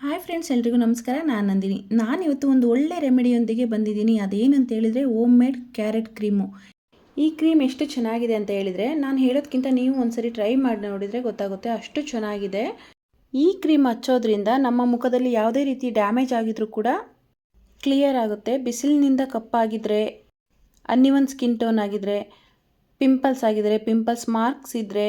Hi friends ಎಲ್ರಿಗೂ ನಮಸ್ಕಾರ. ನಾನು ನಂದಿನಿ. ನಾನು ಇವತ್ತು ಒಂದು ಒಳ್ಳೆ ರೆಮಿಡಿಯೊಂದಿಗೆ ಬಂದಿದ್ದೀನಿ. ಅದೇನಂತ ಹೇಳಿದರೆ ಓಮ್ ಮೇಡ್ ಕ್ಯಾರೆಟ್ ಕ್ರೀಮು ಈ ಕ್ರೀಮ್ ಎಷ್ಟು ಚೆನ್ನಾಗಿದೆ ಅಂತ ಹೇಳಿದರೆ, ನಾನು ಹೇಳೋದಕ್ಕಿಂತ ನೀವು ಒಂದ್ಸರಿ ಟ್ರೈ ಮಾಡಿ ನೋಡಿದರೆ ಗೊತ್ತಾಗುತ್ತೆ ಅಷ್ಟು ಚೆನ್ನಾಗಿದೆ. ಈ ಕ್ರೀಮ್ ಹಚ್ಚೋದ್ರಿಂದ ನಮ್ಮ ಮುಖದಲ್ಲಿ ಯಾವುದೇ ರೀತಿ ಡ್ಯಾಮೇಜ್ ಆಗಿದ್ರೂ ಕೂಡ ಕ್ಲಿಯರ್ ಆಗುತ್ತೆ. ಬಿಸಿಲಿನಿಂದ ಕಪ್ಪಾಗಿದ್ರೆ ಅನ್ನಿವನ್ ಸ್ಕಿನ್ ಟೋನ್ ಆಗಿದ್ರೆ ಪಿಂಪಲ್ಸ್ ಆಗಿದ್ರೆ ಪಿಂಪಲ್ಸ್ ಮಾರ್ಕ್ಸ್ ಇದ್ದರೆ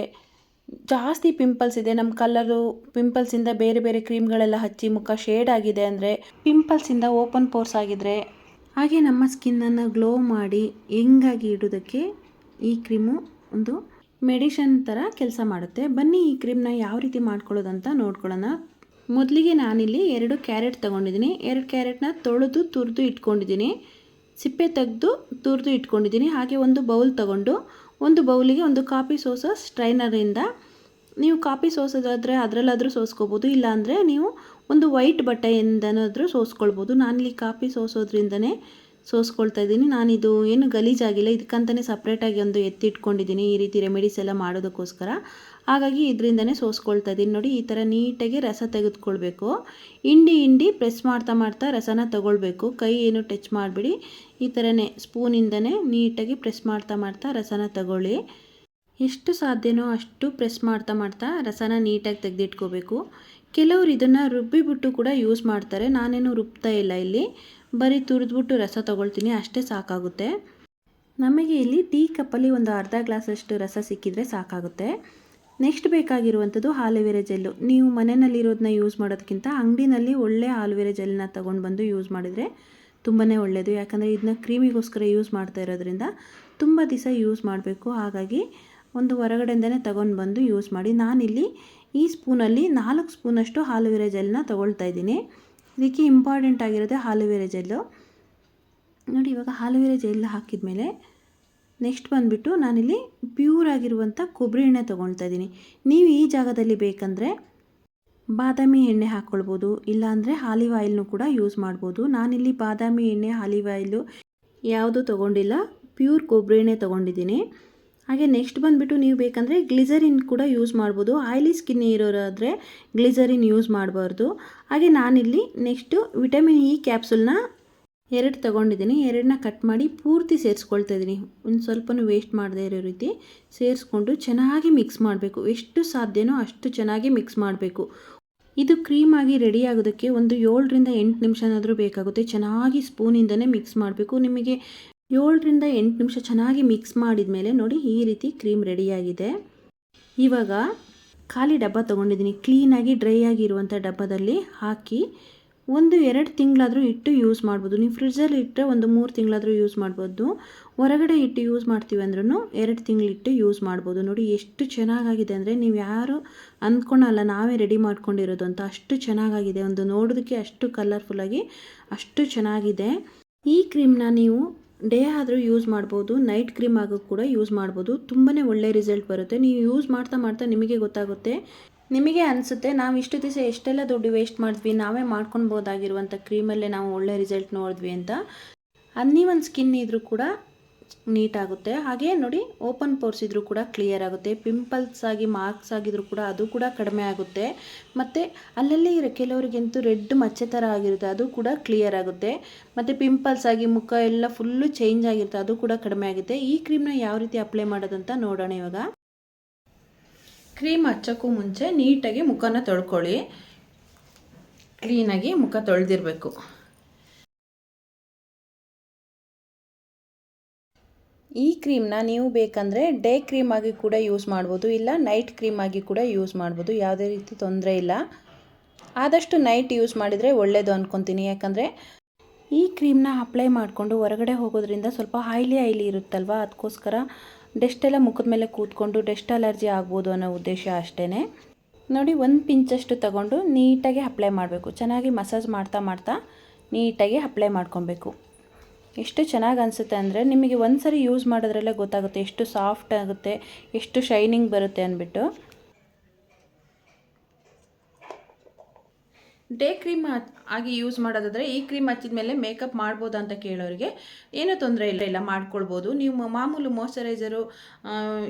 ಜಾಸ್ತಿ ಪಿಂಪಲ್ಸ್ ಇದೆ. ನಮ್ಮ ಕಲ್ಲರು ಪಿಂಪಲ್ಸಿಂದ ಬೇರೆ ಬೇರೆ ಕ್ರೀಮ್ಗಳೆಲ್ಲ ಹಚ್ಚಿ ಮುಖ ಶೇಡ್ ಆಗಿದೆ ಅಂದರೆ ಪಿಂಪಲ್ಸಿಂದ ಓಪನ್ ಪೋರ್ಸ್ ಆಗಿದ್ರೆ ಹಾಗೆ ನಮ್ಮ ಸ್ಕಿನ್ನನ್ನು ಗ್ಲೋ ಮಾಡಿ ಹೆಂಗಾಗಿ ಇಡೋದಕ್ಕೆ ಈ ಕ್ರೀಮು ಒಂದು ಮೆಡಿಷನ್ ಥರ ಕೆಲಸ ಮಾಡುತ್ತೆ. ಬನ್ನಿ ಈ ಕ್ರೀಮ್ನ ಯಾವ ರೀತಿ ಮಾಡ್ಕೊಳ್ಳೋದಂತ ನೋಡ್ಕೊಳ್ಳೋಣ. ಮೊದಲಿಗೆ ನಾನಿಲ್ಲಿ ಎರಡು ಕ್ಯಾರೆಟ್ ತೊಗೊಂಡಿದ್ದೀನಿ. ಎರಡು ಕ್ಯಾರೆಟ್ನ ತೊಳೆದು, ತುರಿದು ಇಟ್ಕೊಂಡಿದ್ದೀನಿ. ಸಿಪ್ಪೆ ತೆಗೆದು, ತುರಿದು ಇಟ್ಕೊಂಡಿದ್ದೀನಿ. ಹಾಗೆ ಒಂದು ಬೌಲ್ ತಗೊಂಡು ಒಂದು ಬೌಲಿಗೆ ಒಂದು ಕಾಫಿ ಸೋಸ ಸ್ಟ್ರೈನರಿಂದ ನೀವು ಕಾಪಿ ಸೋಸೋದಾದರೆ ಅದರಲ್ಲಾದರೂ ಸೋಸ್ಕೋಬೋದು, ಇಲ್ಲಾಂದರೆ ನೀವು ಒಂದು ವೈಟ್ ಬಟ್ಟೆಯಿಂದನಾದರೂ ಸೋಸ್ಕೊಳ್ಬೋದು. ನಾನಿಲ್ಲಿ ಕಾಪಿ ಸೋಸೋದ್ರಿಂದನೇ ಸೋಸ್ಕೊಳ್ತಾ ಇದ್ದೀನಿ. ನಾನಿದು ಏನು ಗಲೀಜಾಗಿಲ್ಲ ಇದಕ್ಕಂತಲೇ ಸಪ್ರೇಟಾಗಿ ಒಂದು ಎತ್ತಿಟ್ಕೊಂಡಿದ್ದೀನಿ ಈ ರೀತಿ ರೆಮಿಡೀಸ್ ಎಲ್ಲ ಮಾಡೋದಕ್ಕೋಸ್ಕರ. ಹಾಗಾಗಿ ಇದರಿಂದನೇ ಸೋಸ್ಕೊಳ್ತಾ ಇದ್ದೀನಿ. ನೋಡಿ, ಈ ಥರ ನೀಟಾಗಿ ರಸ ತೆಗೆದುಕೊಳ್ಬೇಕು. ಹಿಂಡಿ ಹಿಂಡಿ ಪ್ರೆಸ್ ಮಾಡ್ತಾ ಮಾಡ್ತಾ ರಸನ ತಗೊಳ್ಬೇಕು. ಕೈ ಏನು ಟಚ್ ಮಾಡಿಬಿಡಿ. ಈ ಥರನೇ ಸ್ಪೂನಿಂದನೇ ನೀಟಾಗಿ ಪ್ರೆಸ್ ಮಾಡ್ತಾ ಮಾಡ್ತಾ ರಸನ ತಗೊಳ್ಳಿ. ಎಷ್ಟು ಸಾಧ್ಯನೋ ಅಷ್ಟು ಪ್ರೆಸ್ ಮಾಡ್ತಾ ಮಾಡ್ತಾ ರಸನ ನೀಟಾಗಿ ತೆಗೆದಿಟ್ಕೋಬೇಕು. ಕೆಲವರು ಇದನ್ನು ರುಬ್ಬಿಬಿಟ್ಟು ಕೂಡ ಯೂಸ್ ಮಾಡ್ತಾರೆ. ನಾನೇನು ರುಬ್ತಾ ಇಲ್ಲ ಇಲ್ಲಿ. ಬರೀ ತುರಿದ್ಬಿಟ್ಟು ರಸ ತೊಗೊಳ್ತೀನಿ. ಅಷ್ಟೇ ಸಾಕಾಗುತ್ತೆ. ನಮಗೆ ಇಲ್ಲಿ ಟೀ ಕಪ್ಪಲ್ಲಿ ಒಂದು ಅರ್ಧ ಗ್ಲಾಸಷ್ಟು ರಸ ಸಿಕ್ಕಿದರೆ ಸಾಕಾಗುತ್ತೆ. ನೆಕ್ಸ್ಟ್ ಬೇಕಾಗಿರುವಂಥದ್ದು ಆಲೋವೆರಾ ಜೆಲ್ಲು. ನೀವು ಮನೆಯಲ್ಲಿರೋದನ್ನ ಯೂಸ್ ಮಾಡೋದಕ್ಕಿಂತ ಅಂಗಡಿನಲ್ಲಿ ಒಳ್ಳೆ ಆಲೋವೆರಾ ಜೆಲ್ನ ತೊಗೊಂಡು ಬಂದು ಯೂಸ್ ಮಾಡಿದರೆ ತುಂಬಾ ಒಳ್ಳೆಯದು ಯಾಕಂದರೆ ಇದನ್ನ ಕ್ರೀಮಿಗೋಸ್ಕರ ಯೂಸ್ ಮಾಡ್ತಾ ಇರೋದ್ರಿಂದ ತುಂಬ ದಿವಸ ಯೂಸ್ ಮಾಡಬೇಕು. ಹಾಗಾಗಿ ಒಂದು ಹೊರಗಡೆಯಿಂದನೇ ತಗೊಂಡು ಬಂದು ಯೂಸ್ ಮಾಡಿ. ನಾನಿಲ್ಲಿ ಈ ಸ್ಪೂನಲ್ಲಿ ನಾಲ್ಕು ಸ್ಪೂನಷ್ಟು ಆಲೋವೆರಾ ಜೆಲ್ನ ತೊಗೊಳ್ತಾ ಇದ್ದೀನಿ. ಇದಕ್ಕೆ ಇಂಪಾರ್ಟೆಂಟ್ ಆಗಿರೋದೇ ಆಲೋವೆರಾ ಜೆಲ್ಲು ನೋಡಿ, ಇವಾಗ ಆಲೋವೆರಾ ಜೆಲ್ ಹಾಕಿದ ಮೇಲೆ ನೆಕ್ಸ್ಟ್ ಬಂದುಬಿಟ್ಟು ನಾನಿಲ್ಲಿ ಪ್ಯೂರ್ ಆಗಿರುವಂಥ ಕೊಬ್ಬರಿ ಎಣ್ಣೆ ತೊಗೊಳ್ತಾ ಇದ್ದೀನಿ. ನೀವು ಈ ಜಾಗದಲ್ಲಿ ಬೇಕಂದರೆ ಬಾದಾಮಿ ಎಣ್ಣೆ ಹಾಕ್ಕೊಳ್ಬೋದು ಇಲ್ಲಾಂದರೆ ಆಲಿವ್ ಆಯಿಲ್ನು ಕೂಡ ಯೂಸ್ ಮಾಡ್ಬೋದು. ನಾನಿಲ್ಲಿ ಬಾದಾಮಿ ಎಣ್ಣೆ ಆಲಿವ್ ಆಯಿಲು ಯಾವುದೂ ತೊಗೊಂಡಿಲ್ಲ ಪ್ಯೂರ್ ಕೊಬ್ಬರಿ ಎಣ್ಣೆ ತೊಗೊಂಡಿದ್ದೀನಿ. ಹಾಗೆ ನೆಕ್ಸ್ಟ್ ಬಂದುಬಿಟ್ಟು ನೀವು ಬೇಕಂದರೆ ಗ್ಲಿಸರಿನ್ ಕೂಡ ಯೂಸ್ ಮಾಡ್ಬೋದು. ಆಯ್ಲಿ ಸ್ಕಿನ್ ಇರೋರಾದರೆ ಗ್ಲಿಸರಿನ್ ಯೂಸ್ ಮಾಡಬಾರ್ದು. ಹಾಗೆ ನಾನಿಲ್ಲಿ ನೆಕ್ಸ್ಟು ವಿಟಮಿನ್ ಇ ಕ್ಯಾಪ್ಸುಲ್ನ ಎರಡು ತೊಗೊಂಡಿದ್ದೀನಿ. ಎರಡನ್ನ ಕಟ್ ಮಾಡಿ ಪೂರ್ತಿ ಸೇರಿಸ್ಕೊಳ್ತಾ ಇದ್ದೀನಿ. ಒಂದು ಸ್ವಲ್ಪನೂ ವೇಸ್ಟ್ ಮಾಡದೇ ಇರೋ ರೀತಿ ಸೇರಿಸ್ಕೊಂಡು ಚೆನ್ನಾಗಿ ಮಿಕ್ಸ್ ಮಾಡಬೇಕು. ಎಷ್ಟು ಸಾಧ್ಯನೋ ಅಷ್ಟು ಚೆನ್ನಾಗಿ ಮಿಕ್ಸ್ ಮಾಡಬೇಕು. ಇದು ಕ್ರೀಮಾಗಿ ರೆಡಿ ಆಗೋದಕ್ಕೆ ಒಂದು ಏಳರಿಂದ ಎಂಟು ನಿಮಿಷನಾದರೂ ಬೇಕಾಗುತ್ತೆ. ಚೆನ್ನಾಗಿ ಸ್ಪೂನಿಂದನೇ ಮಿಕ್ಸ್ ಮಾಡಬೇಕು. ನಿಮಗೆ ಏಳರಿಂದ ಎಂಟು ನಿಮಿಷ ಚೆನ್ನಾಗಿ ಮಿಕ್ಸ್ ಮಾಡಿದ ಮೇಲೆ ನೋಡಿ ಈ ರೀತಿ ಕ್ರೀಮ್ ರೆಡಿಯಾಗಿದೆ ಇವಾಗ ಖಾಲಿ ಡಬ್ಬ ತೊಗೊಂಡಿದ್ದೀನಿ. ಕ್ಲೀನಾಗಿ ಡ್ರೈ ಆಗಿರುವಂಥ ಡಬ್ಬದಲ್ಲಿ ಹಾಕಿ ಒಂದು ಎರಡು ತಿಂಗಳಾದರೂ ಇಟ್ಟು ಯೂಸ್ ಮಾಡ್ಬೋದು. ನೀವು ಫ್ರಿಡ್ಜಲ್ಲಿ ಇಟ್ಟರೆ ಒಂದು ಮೂರು ತಿಂಗಳಾದರೂ ಯೂಸ್ ಮಾಡ್ಬೋದು. ಹೊರಗಡೆ ಇಟ್ಟು ಯೂಸ್ ಮಾಡ್ತೀವಿ ಅಂದ್ರೂ ಎರಡು ತಿಂಗಳಿಟ್ಟು ಯೂಸ್ ಮಾಡ್ಬೋದು. ನೋಡಿ ಎಷ್ಟು ಚೆನ್ನಾಗಾಗಿದೆ ಅಂದರೆ ನೀವು ಯಾರು ಅಂದ್ಕೊಳಲ್ಲ ನಾವೇ ರೆಡಿ ಮಾಡ್ಕೊಂಡಿರೋದು ಅಂತ. ಅಷ್ಟು ಚೆನ್ನಾಗಾಗಿದೆ. ಒಂದು ನೋಡೋದಕ್ಕೆ ಅಷ್ಟು ಕಲರ್ಫುಲ್ಲಾಗಿ ಅಷ್ಟು ಚೆನ್ನಾಗಿದೆ. ಈ ಕ್ರೀಮ್ನ ನೀವು ಡೇ ಆದರೂ ಯೂಸ್ ಮಾಡ್ಬೋದು, ನೈಟ್ ಕ್ರೀಮ್ ಆಗೋ ಕೂಡ ಯೂಸ್ ಮಾಡ್ಬೋದು. ತುಂಬಾ ಒಳ್ಳೆ ರಿಸಲ್ಟ್ ಬರುತ್ತೆ. ನೀವು ಯೂಸ್ ಮಾಡ್ತಾ ಮಾಡ್ತಾ ನಿಮಗೆ ಗೊತ್ತಾಗುತ್ತೆ. ನಿಮಗೆ ಅನಿಸುತ್ತೆ, ನಾವು ಇಷ್ಟು ದಿವಸ ಎಷ್ಟೆಲ್ಲ ದುಡ್ಡು ವೇಸ್ಟ್ ಮಾಡಿದ್ವಿ, ನಾವೇ ಮಾಡ್ಕೊಳ್ಬೋದಾಗಿರುವಂಥ ಕ್ರೀಮಲ್ಲೇ ನಾವು ಒಳ್ಳೆ ರಿಸಲ್ಟ್ ನೋಡಿದ್ವಿ ಅಂತ. ಅನ್ನೀವನ್ ಸ್ಕಿನ್ ಇದ್ರೂ ಕೂಡ ನೀಟಾಗುತ್ತೆ. ಹಾಗೆ ನೋಡಿ, ಓಪನ್ ಪೋರ್ಸ್ ಇದ್ರೂ ಕೂಡ ಕ್ಲಿಯರ್ ಆಗುತ್ತೆ. ಪಿಂಪಲ್ಸ್ ಆಗಿ ಮಾರ್ಕ್ಸ್ ಆಗಿದ್ರೂ ಕೂಡ ಅದು ಕೂಡ ಕಡಿಮೆ ಆಗುತ್ತೆ. ಮತ್ತು ಅಲ್ಲಲ್ಲಿ ಇರೋ ಕೆಲವರಿಗಂತೂ ರೆಡ್ ಮಚ್ಚೆ ಥರ ಆಗಿರುತ್ತೆ, ಅದು ಕೂಡ ಕ್ಲಿಯರ್ ಆಗುತ್ತೆ. ಮತ್ತು ಪಿಂಪಲ್ಸ್ ಆಗಿ ಮುಖ ಎಲ್ಲ ಫುಲ್ಲು ಚೇಂಜ್ ಆಗಿರುತ್ತೆ, ಅದು ಕೂಡ ಕಡಿಮೆ ಆಗುತ್ತೆ. ಈ ಕ್ರೀಮ್ನ ಯಾವ ರೀತಿ ಅಪ್ಲೈ ಮಾಡೋದಂತ ನೋಡೋಣ ಇವಾಗ. ಕ್ರೀಮ್ ಹಚ್ಚೋಕ್ಕೂ ಮುಂಚೆ ನೀಟಾಗಿ ಮುಖನ ತೊಳ್ಕೊಳ್ಳಿ. ಕ್ಲೀನಾಗಿ ಮುಖ ತೊಳೆದಿರಬೇಕು. ಈ ಕ್ರೀಮ್ನ ನೀವು ಬೇಕಂದರೆ ಡೇ ಕ್ರೀಮ್ ಆಗಿ ಕೂಡ ಯೂಸ್ ಮಾಡ್ಬೋದು, ಇಲ್ಲ ನೈಟ್ ಕ್ರೀಮ್ ಆಗಿ ಕೂಡ ಯೂಸ್ ಮಾಡ್ಬೋದು, ಯಾವುದೇ ರೀತಿ ತೊಂದರೆ ಇಲ್ಲ. ಆದಷ್ಟು ನೈಟ್ ಯೂಸ್ ಮಾಡಿದರೆ ಒಳ್ಳೆಯದು ಅಂದ್ಕೊತೀನಿ ಯಾಕಂದರೆ ಈ ಕ್ರೀಮ್ನ ಅಪ್ಲೈ ಮಾಡಿಕೊಂಡು ಹೊರಗಡೆ ಹೋಗೋದ್ರಿಂದ ಸ್ವಲ್ಪ ಆಯ್ಲಿ ಹೈಲಿ ಇರುತ್ತಲ್ವ? ಅದಕ್ಕೋಸ್ಕರ ಡೆಸ್ಟ್ ಎಲ್ಲ ಮುಖದ ಮೇಲೆ ಕೂತ್ಕೊಂಡು ಡೆಸ್ಟ್ ಅಲರ್ಜಿ ಆಗ್ಬೋದು ಅನ್ನೋ ಉದ್ದೇಶ ಅಷ್ಟೇ ನೋಡಿ, ಒಂದು ಪಿಂಚಷ್ಟು ತಗೊಂಡು ನೀಟಾಗಿ ಅಪ್ಲೈ ಮಾಡಬೇಕು. ಚೆನ್ನಾಗಿ ಮಸಾಜ್ ಮಾಡ್ತಾ ಮಾಡ್ತಾ ನೀಟಾಗಿ ಅಪ್ಲೈ ಮಾಡ್ಕೊಬೇಕು. ಎಷ್ಟು ಚೆನ್ನಾಗಿ ಅನಿಸುತ್ತೆ ಅಂದರೆ ನಿಮಗೆ ಒಂದು ಸರಿ ಯೂಸ್ ಮಾಡೋದ್ರಲ್ಲೇ ಗೊತ್ತಾಗುತ್ತೆ ಎಷ್ಟು ಸಾಫ್ಟ್ ಆಗುತ್ತೆ, ಎಷ್ಟು ಶೈನಿಂಗ್ ಬರುತ್ತೆ ಅಂದ್ಬಿಟ್ಟು. ಡೇ ಕ್ರೀಮ್ ಆಗಿ ಯೂಸ್ ಮಾಡೋದಾದರೆ ಈ ಕ್ರೀಮ್ ಹಚ್ಚಿದ ಮೇಲೆ ಮೇಕಪ್ ಮಾಡ್ಬೋದಾ ಅಂತ ಕೇಳೋರಿಗೆ ಏನೂ ತೊಂದರೆ ಇಲ್ಲ ಇಲ್ಲ, ಮಾಡ್ಕೊಳ್ಬೋದು. ನೀವು ಮಾಮೂಲು ಮಾಯಿಶ್ಚರೈಸರು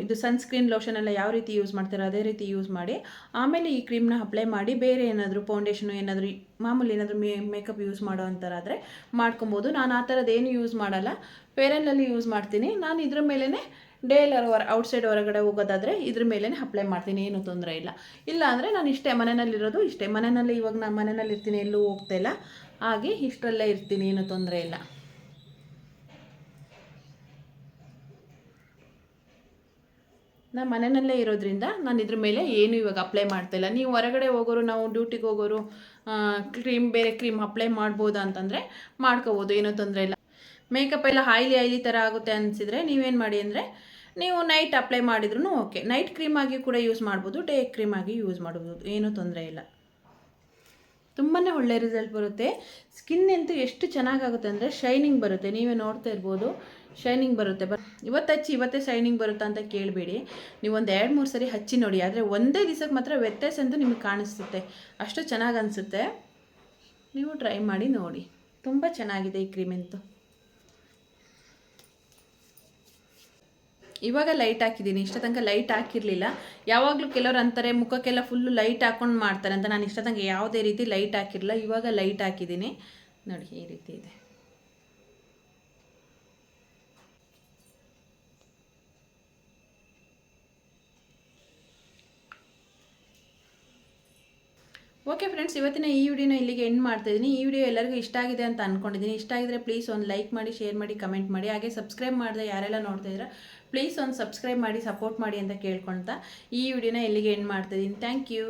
ಇದು ಸನ್ಸ್ಕ್ರೀನ್ ಲೋಷನ್ ಎಲ್ಲ ಯಾವ ರೀತಿ ಯೂಸ್ ಮಾಡ್ತಾರೋ ಅದೇ ರೀತಿ ಯೂಸ್ ಮಾಡಿ, ಆಮೇಲೆ ಈ ಕ್ರೀಮ್ನ ಅಪ್ಲೈ ಮಾಡಿ ಬೇರೆ ಏನಾದರೂ ಫೌಂಡೇಶನು ಏನಾದರೂ, ಮಾಮೂಲಿ ಏನಾದರೂ ಮೇ ಮೇಕಪ್ ಯೂಸ್ ಮಾಡೋ ಅಂಥರಾದರೆ ಮಾಡ್ಕೊಬೋದು ನಾನು ಆ ಥರದ್ದು ಏನು ಯೂಸ್ ಮಾಡಲ್ಲ. ಫೇರಲ್ಲಲ್ಲಿ ಯೂಸ್ ಮಾಡ್ತೀನಿ. ನಾನು ಇದ್ರ ಮೇಲೇ ಡೇ ಎಲ್ಲಾರು ಹೊರ ಔಟ್ಸೈಡ್ ಹೊರಗಡೆ ಹೋಗೋದಾದರೆ ಇದ್ರ ಮೇಲೇ ಅಪ್ಲೈ ಮಾಡ್ತೀನಿ, ಏನು ತೊಂದರೆ ಇಲ್ಲ. ಇಲ್ಲ ಅಂದರೆ ನಾನು ಇಷ್ಟೇ ಮನೆಯಲ್ಲಿರೋದು, ಇಷ್ಟೇ ಮನೆಯಲ್ಲಿ ಇವಾಗ ನಾನು ಮನೆಯಲ್ಲಿ ಇರ್ತೀನಿ, ಎಲ್ಲೂ ಹೋಗ್ತಾ ಇಲ್ಲ. ಹಾಗೆ ಇಷ್ಟರಲ್ಲೇ ಇರ್ತೀನಿ, ಏನು ತೊಂದರೆ ಇಲ್ಲ. ನಾನು ಮನೆಯಲ್ಲೇ ಇರೋದ್ರಿಂದ ನಾನು ಇದ್ರ ಮೇಲೆ ಏನು ಇವಾಗ ಅಪ್ಲೈ ಮಾಡ್ತಾಯಿಲ್ಲ ನೀವು ಹೊರಗಡೆ ಹೋಗೋರು, ನಾವು ಡ್ಯೂಟಿಗೆ ಹೋಗೋರು ಕ್ರೀಮ್ ಬೇರೆ ಕ್ರೀಮ್ ಅಪ್ಲೈ ಮಾಡ್ಬೋದಾ ಅಂತಂದರೆ ಮಾಡ್ಕೋಬೋದು, ಏನೂ ತೊಂದರೆ ಇಲ್ಲ. ಮೇಕಪ್ ಎಲ್ಲ ಆಯ್ಲಿ ಆಯ್ಲಿ ಥರ ಆಗುತ್ತೆ ಅನಿಸಿದರೆ ನೀವೇನು ಮಾಡಿ ಅಂದರೆ ನೀವು ನೈಟ್ ಅಪ್ಲೈ ಮಾಡಿದ್ರೂ ಓಕೆ ನೈಟ್ ಕ್ರೀಮ್ ಆಗಿ ಕೂಡ ಯೂಸ್ ಮಾಡ್ಬೋದು ಡೇ ಕ್ರೀಮ್ ಆಗಿ ಯೂಸ್ ಮಾಡ್ಬೋದು. ಏನೂ ತೊಂದರೆ ಇಲ್ಲ. ತುಂಬಾ ಒಳ್ಳೆ ರಿಸಲ್ಟ್ ಬರುತ್ತೆ. ಸ್ಕಿನ್ ಅಂತೂ ಎಷ್ಟು ಚೆನ್ನಾಗಾಗುತ್ತೆ ಅಂದರೆ ಶೈನಿಂಗ್ ಬರುತ್ತೆ. ನೀವೇ ನೋಡ್ತಾ ಇರ್ಬೋದು ಶೈನಿಂಗ್ ಬರುತ್ತೆ. ಬ ಇವತ್ತು ಹಚ್ಚಿ, ಇವತ್ತೇ ಶೈನಿಂಗ್ ಬರುತ್ತಾ ಅಂತ ಕೇಳಬೇಡಿ. ನೀವು ಒಂದು ಎರಡು, ಮೂರು ಸರಿ ಹಚ್ಚಿ ನೋಡಿ. ಆದರೆ ಒಂದೇ ದಿವಸಕ್ಕೆ ಮಾತ್ರ ವ್ಯತ್ಯಾಸ ಅಂತೂ ನಿಮಗೆ ಕಾಣಿಸುತ್ತೆ. ಅಷ್ಟು ಚೆನ್ನಾಗಿ ಅನಿಸುತ್ತೆ. ನೀವು ಟ್ರೈ ಮಾಡಿ ನೋಡಿ. ತುಂಬ ಚೆನ್ನಾಗಿದೆ ಈ ಕ್ರೀಮ್ ಅಂತೂ. ಇವಾಗ ಲೈಟ್ ಹಾಕಿದ್ದೀನಿ. ಇಷ್ಟ ತನಕ ಲೈಟ್ ಹಾಕಿರಲಿಲ್ಲ. ಯಾವಾಗಲೂ ಕೆಲವ್ರು ಅಂತಾರೆ, ಮುಖಕ್ಕೆಲ್ಲ ಫುಲ್ಲು ಲೈಟ್ ಹಾಕೊಂಡು ಮಾಡ್ತಾರೆ ಅಂತ. ನಾನು ಇಷ್ಟ ತನಕ ಯಾವುದೇ ರೀತಿ ಲೈಟ್ ಹಾಕಿರಲಿಲ್ಲ. ಇವಾಗ ಲೈಟ್ ಹಾಕಿದ್ದೀನಿ. ನೋಡಿ, ಈ ರೀತಿ ಇದೆ. ಓಕೆ ಫ್ರೆಂಡ್ಸ್ ಇವತ್ತಿನ ಈ ವಿಡಿಯೋನ ಇಲ್ಲಿಗೆ ಎಂಡ್ ಮಾಡ್ತಾ ಇದ್ದೀನಿ. ಈ ವಿಡಿಯೋ ಎಲ್ಲರಿಗೂ ಇಷ್ಟ ಆಗಿದೆ ಅಂತ ಅಂದ್ಕೊಂಡಿದ್ದೀನಿ ಇಷ್ಟ ಆಗಿದ್ರೆ ಪ್ಲೀಸ್ ಒಂದು ಲೈಕ್ ಮಾಡಿ ಶೇರ್ ಮಾಡಿ ಕಮೆಂಟ್ ಮಾಡಿ. ಹಾಗೆ ಸಬ್ಸ್ಕ್ರೈಬ್ ಮಾಡಿದೆ ಯಾರೆಲ್ಲ ನೋಡ್ತಾ ಪ್ಲೀಸ್ ಒಂದು ಸಬ್ಸ್ಕ್ರೈಬ್ ಮಾಡಿ ಸಪೋರ್ಟ್ ಮಾಡಿ ಅಂತ ಕೇಳ್ಕೊಳ್ತಾ ಈ ವಿಡಿಯೋನ ಇಲ್ಲಿಗೆ ಎಂಡ್ ಮಾಡ್ತಿದ್ದೀನಿ ಥ್ಯಾಂಕ್ ಯು